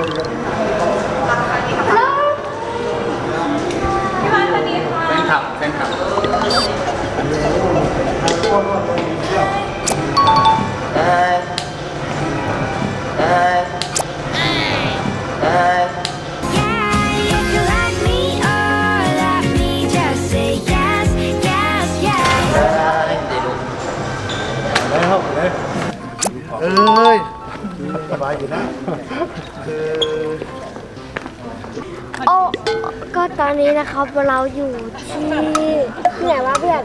แฟนคลับแฟนคลับ โอ้ก็ตอนนี้นะครับเราอยู่ที่ที่ไหนวะเพื่อน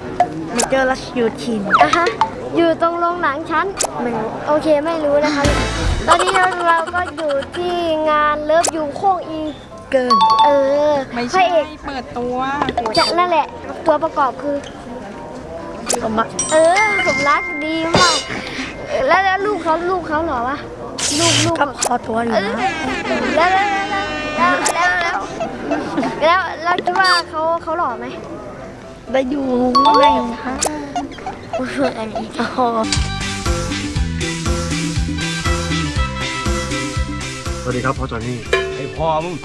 เมเจอร์รัชยูทินอะฮะอยู่ตรงโรงหนังชั้นไม่รู้โอเคไม่รู้นะคะตอนนี้เราก็อยู่ที่งานเลิฟยูโค้งอีเกินเออไม่พใช่ระเอกเปิดตัว จะนั่นแหละ ตัวประกอบคือ สมบัติเออสมรักดีมากแล้วแล้วลูกเขาลูกเขาเหรอวะ ลูกลูกก็พอตัวอยู่เออนะแล้วแล้วแล้วแล้วแล้วแล้วแล้วคิดว่าเขาเขาหล่อไหมได้ดูได้อยู่ฮะอันนี้โอ้โหสวัสดีครับพ่อจอนนี่ไอพ่อมึง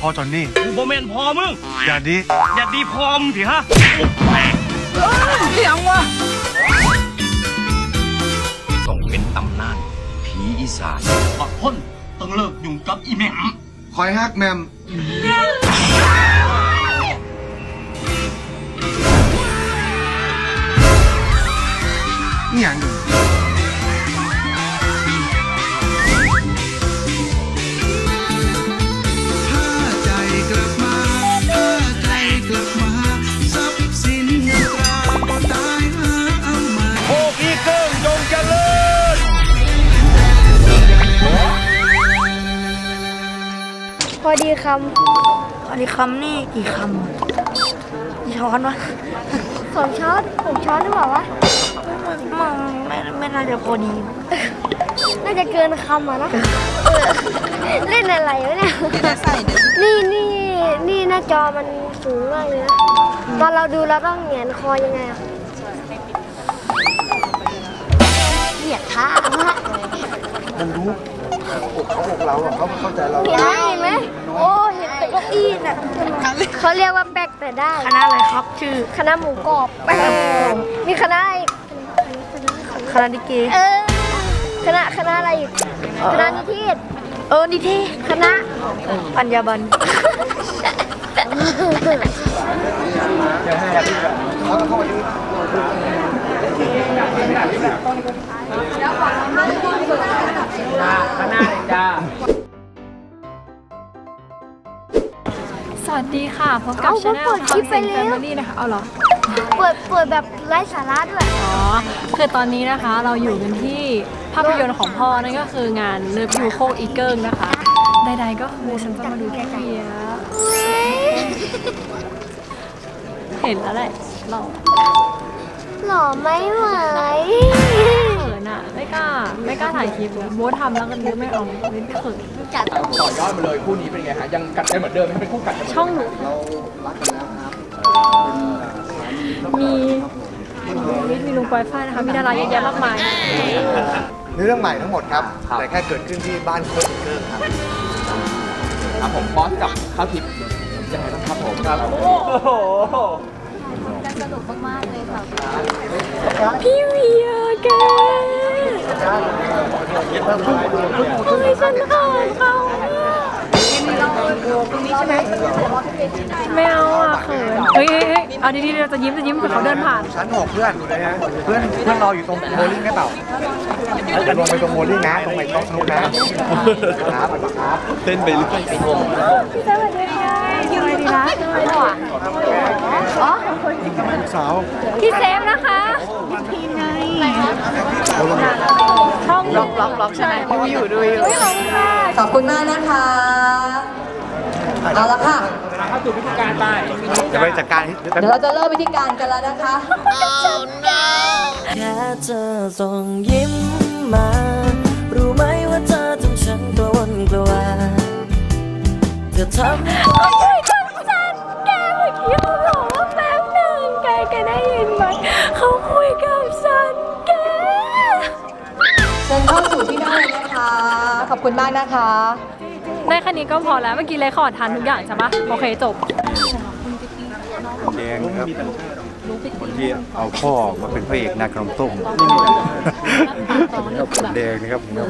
พ่อจอนนี่กูบ่แมนพ่อมึงอย่าดีอย่าดีพ่อมึงสิฮะเสียงวะต้องเป็นตำนาน อีสานบักพ่นต้องเลิกยุ่งกับอีแม่มคอยฮักแมมนี่อย่าง พอดีคอันนี้คำนี่กี่คำกี่ช้อนวะำสองช้อนผมช้อนหรือเปล่าวะไม่ไม่ไม่น่าจะพอดี น่าจะเกินคำอะเนอะเออเล่นอะไรวะเนี่ยจะใส่เดี๋ยวนี่นี่นี่หน้าจอมันสูงมากเลยนะตอนเราดูเราต้องเหงียนคอยังไงอะเหยียดขาฮะมันรู้อก เขาอกเราอะเขาเข้าใจเราเห็นไหมเห็นไหมโอ้เห็นแต่เก้าอี้น่ะเขาเรียกว่าแป๊กแต่ได้ คณะอะไรครับชื่อคณะหมูกรอบแป๊กมีคณะอะไรอีกคณะลิเกเออคณะคณะอะไรอีกคณะนิเทศเออนิเทศคณะปัญญาบัน สวัสดีค่ะพบกับเอาชาแนลเปิดคลิปไปแล้ว แฟมิลี่นะคะเอาเหรอ เปิดเปิดแบบไร้สาระด้วย อ๋อ คือตอนนี้นะคะเราอยู่กันที่ภาพยนตร์ของพ่อนั่นก็คืองานเลิฟยูโคอีเกิลนะคะ ใดๆก็คือฉันจะมาดูพี่เบียร์เห็นแล้วแหละเราหล่อไหมไหว เขินอะ ไม่กล้า ไม่กล้าถ่ายคลิปเลยโบ๊ททำแล้วก็นึกไม่ออกไม่เขินจัดต่อยอดมาเลยคู่นี้เป็นไงฮะยังกัดกันเหมือนเดิมไหมเป็นคู่กัดกันเหมือนเดิมช่องหนูมีมีมีลุงปอยฟ้ายนะคะมีดาราเยอะแยะมากมายเรื่องใหม่ทั้งหมดครับ แต่แค่เกิดขึ้นที่บ้านโค้ชเกอร์ครับครับผมบอสกับข้าวทิพย์ยังไงบ้างครับผมครับพี่เวียแกทำไม ฉันเขินเขา ไม่เอาอะเขินเฮ้ยเฮ้ยเฮ้ยเอาดีๆเราจะยิ้มจะยิ้มเผื่อเขาเดินผ่าน ชั้นหกเพื่อนเพื่อนเพื่อนรออยู่ตรงโบลิ่งได้เปล่าจะลงไปตรงโบลิ่งนะตรงไหนโต๊ะนู้นนะครับครับเต้นไปเรื่อยพี่สวัสดีค่ะสวัสดีนะอ๋อสาวพี่เซฟนะคะช่องล็อกล็อกล็อกใช่ไหมดูอยู่ดูอยู่ขอบคุณค่ะขอบคุณมากนะคะ เอาละค่ะจะไปจัดการให้เดี๋ยวเราจะเริ่มวิธีการกันแล้วนะคะ แค่เธอส่งยิ้มมา รู้ไหมว่าเธอทำฉันกระวนกระวายเธอทำให้คุยกับฉันแกเมื่อกี้เขาบอกว่าแป๊บหนึ่งแกแกได้ยินไหมเขาคุยกับฉันแก เชิญเข้าสู่ที่นั่งเลยนะคะ ขอบคุณมากนะคะเจ๊ ได้แค่นี้ก็พอแล้ว เมื่อกี้เลยขอทานทุกอย่างใช่ปะโอเคจบ แดงครับ คนที่เอาพ่อมาเป็นพระเอกนาขนมต้มครับคุณแดงนะครับผมว่า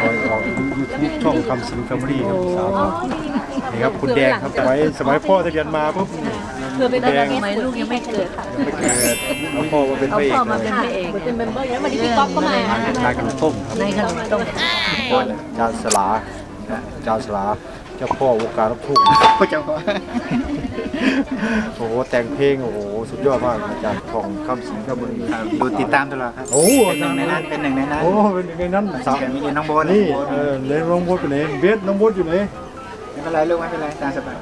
คอยออกยูทูบช่องคำสิงแฟมิลี่ครับสาวครับนี่ครับคุณแดงครับสมัยสมัยพ่อจะเรียนมาปุ๊บคุณแดงทำไมลูกยังไม่เกิดยังไม่เกิดเอาพ่อมาเป็นพระเอกมาเลยเป็นพระเอกเป็นเมมเบอร์แล้ววันนี้พี่ก๊อฟก็มานาขนมต้มครับในขนมต้มจานสลา จานสลาเจ้าพ่อวงการลูกทุ่งเจ้าพ่อโอ้โหแต่งเพลงโอ้โหสุดยอดมากอาจารย์ของคำสิงห์บุรีดูติดตามตลอดครับโอ้เป็นหนึ่งในนั้นเป็นหนึ่งในนั้นโอ้เป็นหนึ่งในนั้นสาวมีน้องโบนนี่เออเล่นน้องโบนอยู่ไหนเบสน้องโบนอยู่ไหนไม่เป็นไรลูกไม่เป็นไรตามสบาย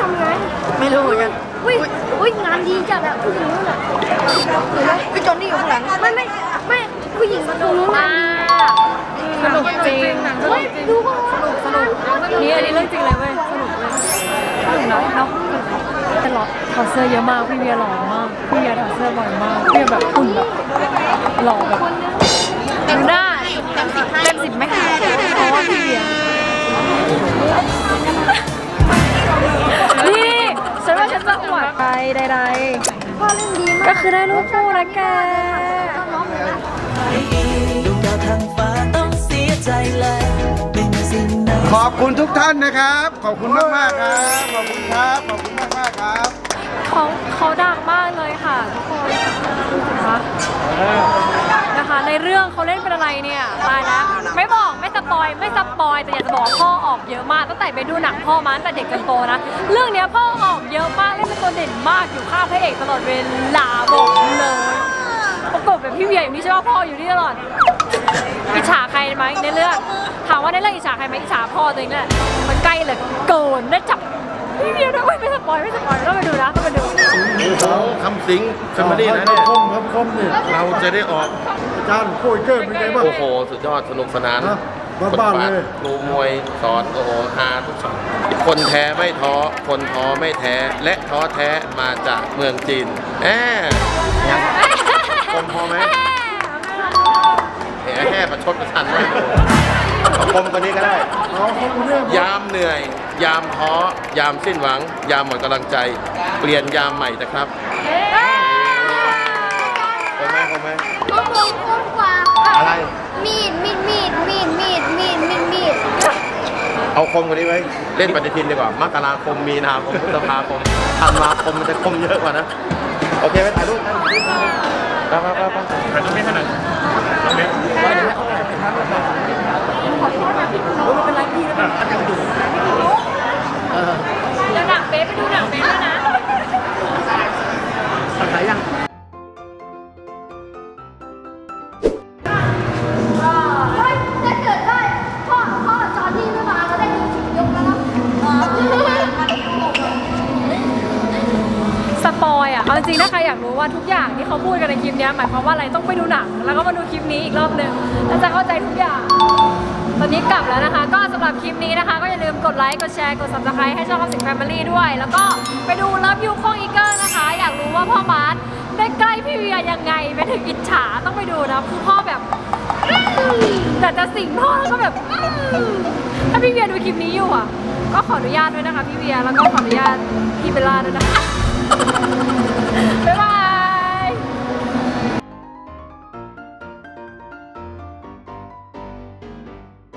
ทำไงไม่รู้เหมือนกันอุ้ยอุ้ยงานดีจัดอะผู้หญิงนู่นอะเห็นไหมพี่จอนนี่อยู่ข้างหลังไม่ไม่ไม่ผู้หญิงตรงนู้นงานดี สนุกจริงเฮ้ยดูก่อนสนุกสนุกนี่อันนี้เรื่องจริงเลยเว้ยสนุกเลยสนุกนะเนาะแต่หล่อถอดเสื้อเยอะมากพี่เวียหล่อมากพี่เวียถอดเสื้อบ่อยมากพี่เวียแบบหุ่นแบบหล่อแบบดูหน้าเต็มสิบไหมเพราะว่าพี่เวียนี่ฉันว่าฉันจะอวดไปใดพ่อเล่นดีๆมาก็กคือได้รูปคู่นะแก อบคุณทุกท่านนะครับ ขอบคุณมากมากๆครับ ขอบคุณครับ ขอบคุณมากมากๆครับ เขาเขาดังมากเลยค่ะทุกคนนะคะนะคะ ในเรื่องเขาเล่นเป็นอะไรเนี่ยตายแล้วไม่บอกไม่สปอยไม่สปอยแต่อยากจะบอกพ่อออกเยอะมากตั้งแต่ไปดูหนังพ่อมาตั้งแต่เด็กจนโตนะเรื่องเนี้ยพ่อออกเยอะมากเล่นเป็นตัวเด่นมากอยู่ข้างพระเอกตลอดเวลาบอกเลยประกบแบบพี่เวียอยู่นี่ใช่ไหมพ่ออยู่นี่ตลอดอิจฉาใครไหมในเรื่อง ถามว่าในเรื่องอิจฉาใครไหมอิจฉาพ่อตัวเองแหละมันใกล้เหลยเกินได้จับพี่เวียด้วยไม่สปอยไม่สปอยต้องไปดูนะต้องไปดูคำสิงแฟมิลี่นะเนี่ยคมครับคมนี่เราจะได้ออกอาจารย์โค้ยเกิดเป็นไงบ้าง โอ้โห สุดยอดสนุกสนานนะบ้านๆเลย ครูมวยสอนโอ้โหฮาทุกช็อตคนแท้ไม่ท้อ คนท้อไม่แท้ และท้อแท้มาจากเมืองจีนแอบคมพอไหมแหมแห่ประชดประชันมากเอา คมกว่านี้ก็ได้ยามเหนื่อย ยามท้อยามสิ้นหวัง ยามหมดกำลังใจ เปลี่ยนยามใหม่นะครับคมไหมคมไหมต้องลงก้นกว่าอะไร มีดมีดมีดมีดมีดมีดมีดมีดเอาคมกว่านี้ไว้เล่นปฏิทินดีกว่ามกราคมมีนาคมพฤษภาคมธันวาคมมันจะคมเยอะกว่านะโอเคไปถ่ายรูปกัน ไปไปไปไปถ่ายตรงนี้ขนาดเดี๋ยวหนังเป๊ะไปดูหนังเป๊ะด้วยนะ ริงๆ ถ้าใครอยากรู้ว่าทุกอย่างที่เขาพูดกันในคลิปนี้หมายความว่าอะไรต้องไปดูหนัง แล้วก็มาดูคลิปนี้อีกรอบหนึ่งแล้วจะเข้าใจทุกอย่าง ตอนนี้กลับแล้วนะคะ ก็สำหรับคลิปนี้นะคะ ก็อย่าลืมกดไลค์ กดแชร์ กด subscribe ให้ช่องคำสิงแฟมิลี่ด้วย แล้วก็ไปดูเลิฟยูคองอีเกิลนะคะ อยากรู้ว่าพ่อมาร์ทได้ใกล้พี่เวียยังไงไปถึงอิจฉาต้องไปดูนะคือพ่อแบบแต่จะสิงพ่อแล้วก็แบบถ้าพี่เวียดูคลิปนี้อยู่อะ ก็ขออนุญาตด้วยนะคะพี่เวียแล้วก็ขออนุญาตพี่เบลล่าด้วยนะคะ Pero